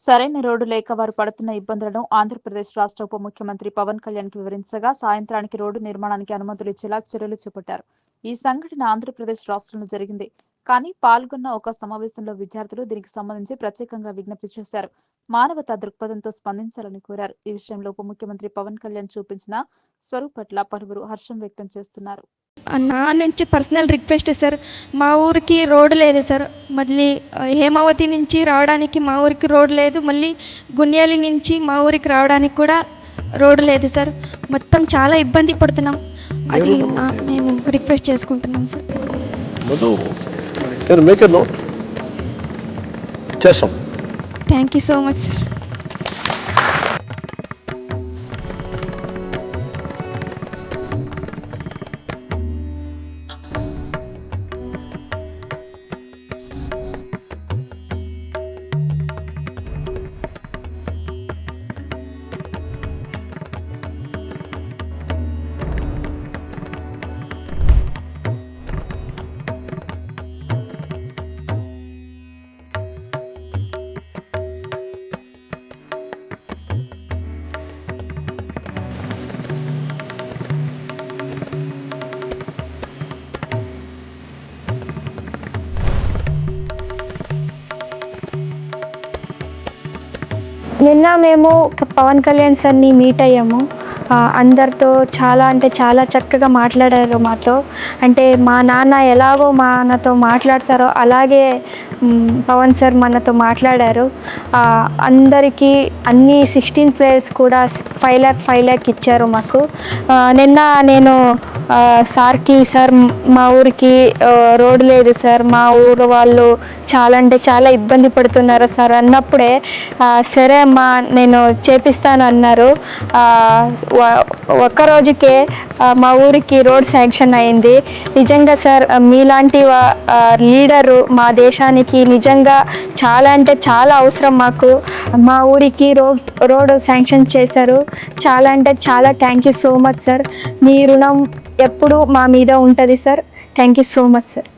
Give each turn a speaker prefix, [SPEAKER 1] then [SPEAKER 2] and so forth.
[SPEAKER 1] సరైన రోడ్డు లేక వారు పడుతున్న ఇబ్బందులను ఆంధ్రప్రదేశ్ రాష్ట్ర ఉప ముఖ్యమంత్రి పవన్ కళ్యాణ్కి వివరించగా సాయంత్రానికి రోడ్డు నిర్మాణానికి అనుమతులు ఇచ్చేలా చర్యలు చేపట్టారు. ఈ సంఘటన ఆంధ్రప్రదేశ్ రాష్ట్రంలో జరిగింది. కానీ పాల్గొన్న ఒక సమావేశంలో విద్యార్థులు దీనికి సంబంధించి ప్రత్యేకంగా విజ్ఞప్తి చేశారు. మానవతా దృక్పథంతో స్పందించాలని కోరారు. ఈ విషయంలో ఉప ముఖ్యమంత్రి పవన్ కళ్యాణ్ చూపించిన స్వరూప్ పట్ల పలువురు హర్షం వ్యక్తం చేస్తున్నారు.
[SPEAKER 2] నా నుంచి పర్సనల్ రిక్వెస్ట్ సార్ మా ఊరికి రోడ్డు లేదు సార్ మళ్ళీ హేమావతి నుంచి రావడానికి మా ఊరికి రోడ్డు లేదు. మళ్ళీ గున్యాలి నుంచి మా ఊరికి రావడానికి కూడా రోడ్డు లేదు సార్ మొత్తం చాలా ఇబ్బంది పడుతున్నాం. అది మేము రిక్వెస్ట్ చేసుకుంటున్నాం sir thank you so much sir
[SPEAKER 3] నిన్న మేము పవన్ కళ్యాణ్ సార్ని మీట్ అయ్యాము. అందరితో చాలా అంటే చాలా చక్కగా మాట్లాడారు మాతో. అంటే మా నాన్న ఎలాగో మా నాన్నతో మాట్లాడతారో అలాగే పవన్ సార్ మనతో మాట్లాడారు. అందరికీ అన్ని సిక్స్టీన్ ప్లేయర్స్ కూడా ఫైవ్ ల్యాక్ ఫైవ్ ల్యాక్ ఇచ్చారు మాకు. నిన్న నేను సార్కి సార్ మా ఊరికి రోడ్ లేదు సార్. మా ఊరు వాళ్ళు చాలా అంటే చాలా ఇబ్బంది పడుతున్నారు సార్. అన్నప్పుడే ఆ, సరే అమ్మా నేను చేపిస్తాను అన్నారు. ఆ, ఒక్క రోజుకే మా ఊరికి రోడ్ శాంక్షన్ అయింది. నిజంగా సార్ మీలాంటి లీడరు మా దేశానికి నిజంగా చాలా అంటే చాలా అవసరం మాకు. మా ఊరికి రోడ్ రోడ్ శాంక్షన్ చేశారు. చాలా అంటే చాలా thank you so much sir. మీ రుణం ఎప్పుడు మా మీద ఉంటుంది sir. Thank you so much sir.